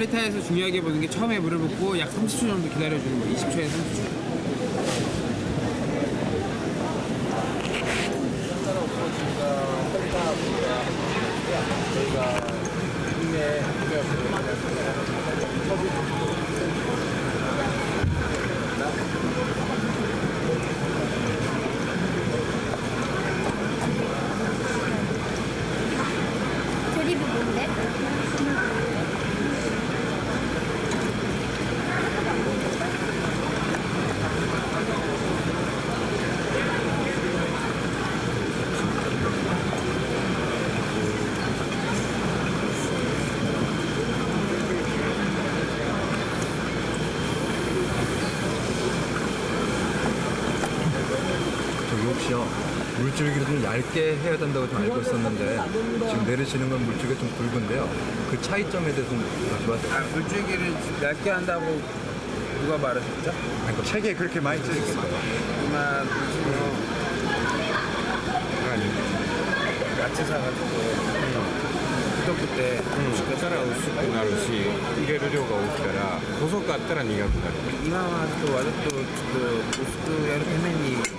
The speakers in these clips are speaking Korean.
칼리타에서 중요하게 보는 게 처음에 물을 붓고 약 30초 정도 기다려주는 거 20초에서 30초 드립이 혹시요 물줄기를 좀 얇게 해야 된다고 좀 알고 있었는데 지금 내리시는 건 물줄기가 좀 굵은데요 그 차이점에 대해서 좀 여쭤봐도 아, 물줄기를 얇게 한다고 누가 말하셨죠? 될까요? 책에 그렇게 많이 써 있어요 아마 보시면 야채 사가지고 구독부 때 たら薄くなるし入れる量が多いから細かったら苦くなる 이마와 또 와도 또 우스도 야르 페메니 이제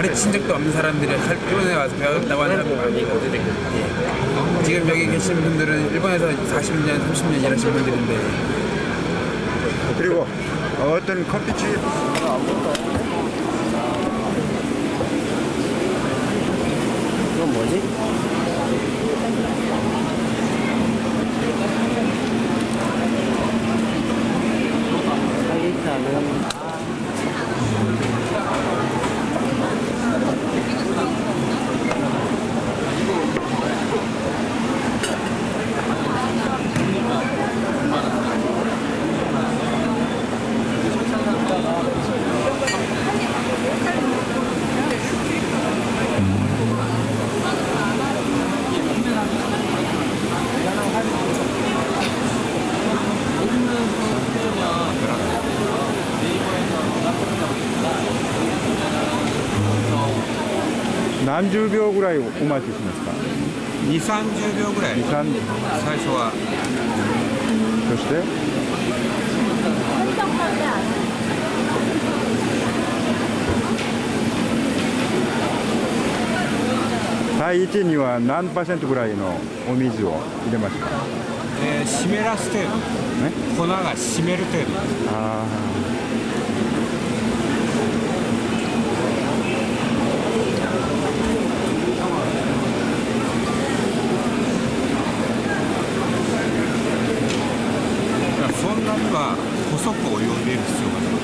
가르친 적도 없는 사람들이 칼- 일본에 와서 배웠다고 하는 사람이 많거든요 예. 지금 여기 계신 분들은 일본에서 40년 30년 일하신 분들인데 그리고 어떤 커피집 이건 뭐지? 何十秒ぐらいお待ちしますか？二三十秒ぐらい。二三最初は。そして？第一には何パーセントぐらいのお水を入れますか、えー、湿らす程度、ね、粉が湿る程度。ああそんなには細く泳いでいる必要がない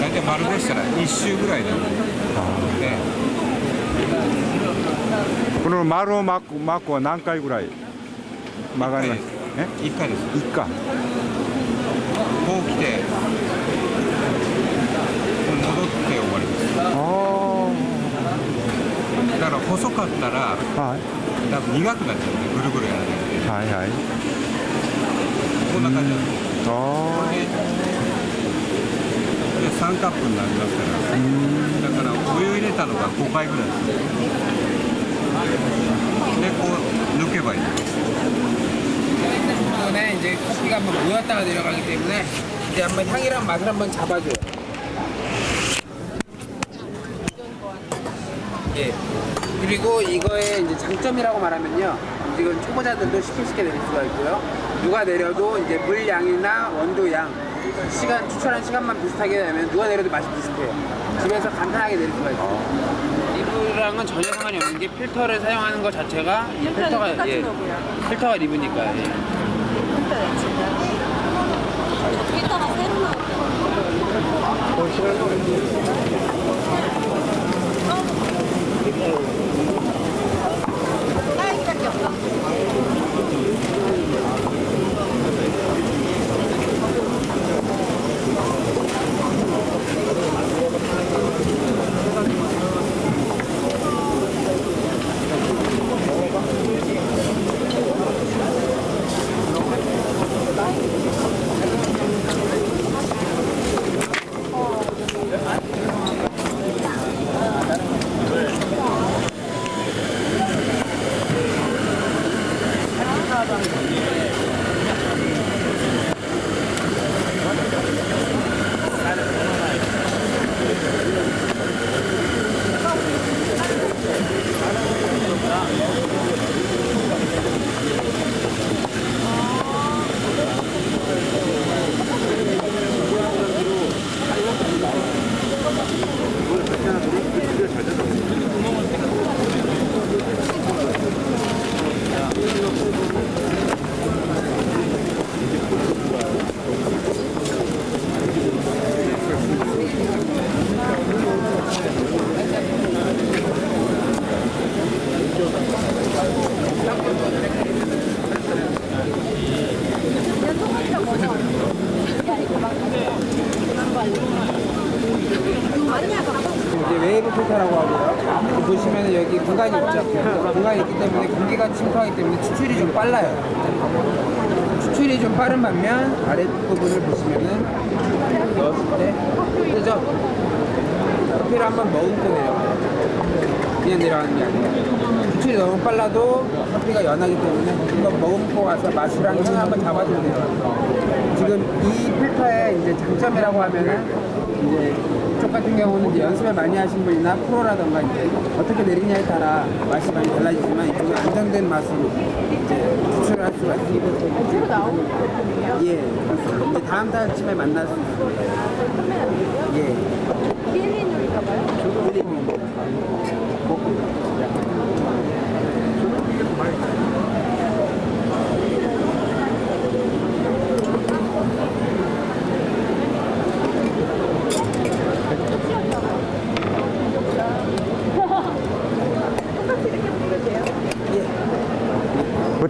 大体丸でしたら1周ぐらいなので、ね、ーこの丸を巻く巻くは何回ぐらい？曲がります？え1回です。一回。こう来て戻って終わりです。あだから細かったらあはい。多分苦くなっちゃうんでぐるぐるやらないではいはい。こんな感じなんです。あでで3カップになりますから。だからお湯入れたのが5回ぐらいです 근데 그 늦게 봐요. 이번에 이제 커피가 한번 모였다가 내려가기 때문에 이제 한번 향이랑 맛을 한번 잡아줘요. 예. 그리고 이거의 이제 장점이라고 말하면요. 이건 초보자들도 쉽게 쉽게 내릴 수가 있고요. 누가 내려도 이제 물량이나 원두양, 시간, 추천한 시간만 비슷하게 되면 누가 내려도 맛이 비슷해요. 집에서 간단하게 내릴 수가 있어요. 리브랑은 전혀 상관이 없는 게 필터를 사용하는 것 자체가 이 필터가 예, 필터가 리브니까 예. 필터가 새로 나왔어. 이제 웨이브 필터라고 하고요. 보시면 여기 공간이 있죠. 공간이 있기 때문에 공기가 침투하기 때문에 추출이 좀 빨라요. 추출이 좀 빠른 반면 아랫부분을 보시면은 넣었을 때 그죠? 커피를 한번 머금고 내려가요. 그냥 내려가는 게 아니라 추출이 너무 빨라도 커피가 연하기 때문에 한번 머금고 가서 맛이랑 향을 한번 잡아주면 돼요. 지금 이 필터의 이제 장점이라고 하면은 이제 이 쪽 같은 경우는 이제 연습을 많이 하신 분이나 프로라던가 이제 어떻게 내리냐에 따라 맛이 많이 달라지지만 이쪽은 안정된 맛으로 이제 추출을 할 수가 있습니다. 새로? 예. 이제 다음 달쯤에 만날 수 있습니다. 예. 필리눌인가 봐요? 고치는 뭐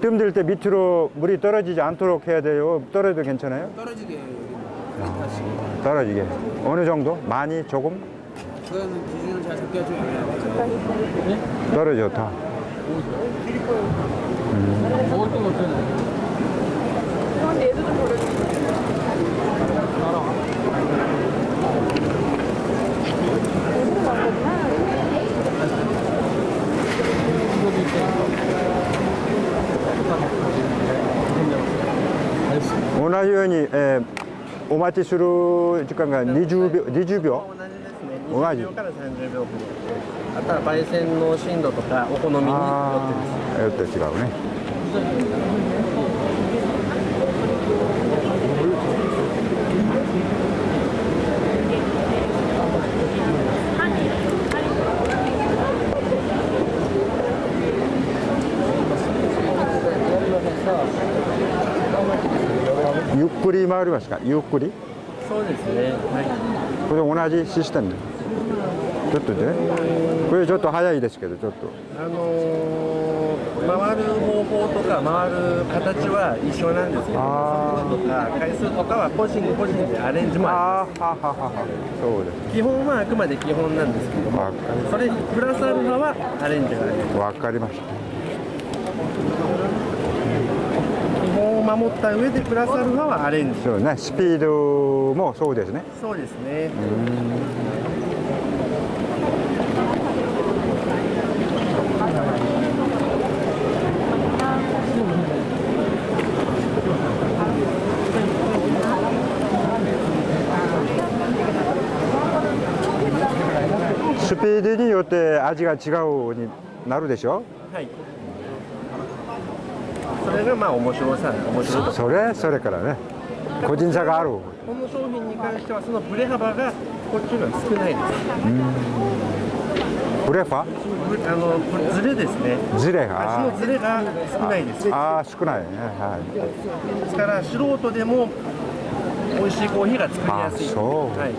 뜸들 때 밑으로 물이 떨어지지 않도록 해야 돼요 떨어져도 괜찮아요? 떨어지게 해요, 여기는. 떨어지게 어느 정도? 많이? 조금? 그거는 기준을 잘. 떨어져 다 그런데 얘도 좀 버려주세요. 요즘 나 同じように、えーお待ちする時間が20秒 ,20 秒同じですね同じ20秒から30秒ほどあとは焙煎の深度とかお好みによってです。ああよって違うねくり回りますか？ゆっくり？そうですね。はい。これ同じシステム？ちょっとね。これちょっと早いですけどちょっと。あのー回る方法とか回る形は一緒なんですけどとか回数とかは個人個人でアレンジもあああははははそうです。ります基本はあくまで基本なんですけどもわそれにプラスアルファはアレンジがあります。わかりました守った上でプラスアルファはアレンジ。そうね。スピードもそうですね。そうですね。スピードによって味が違うになるでしょ？はいそれがまあ面白さ面白いと。ころそれ？それからね。個人差がある。この商品に関してはそのブレ幅がこっちのは少ないです。ブレファぶあのズレですね。ズレ足がのズレが少ないです。でああ少ないね。はすから素人でも美味しいコーヒーが作りやすい。そう、はい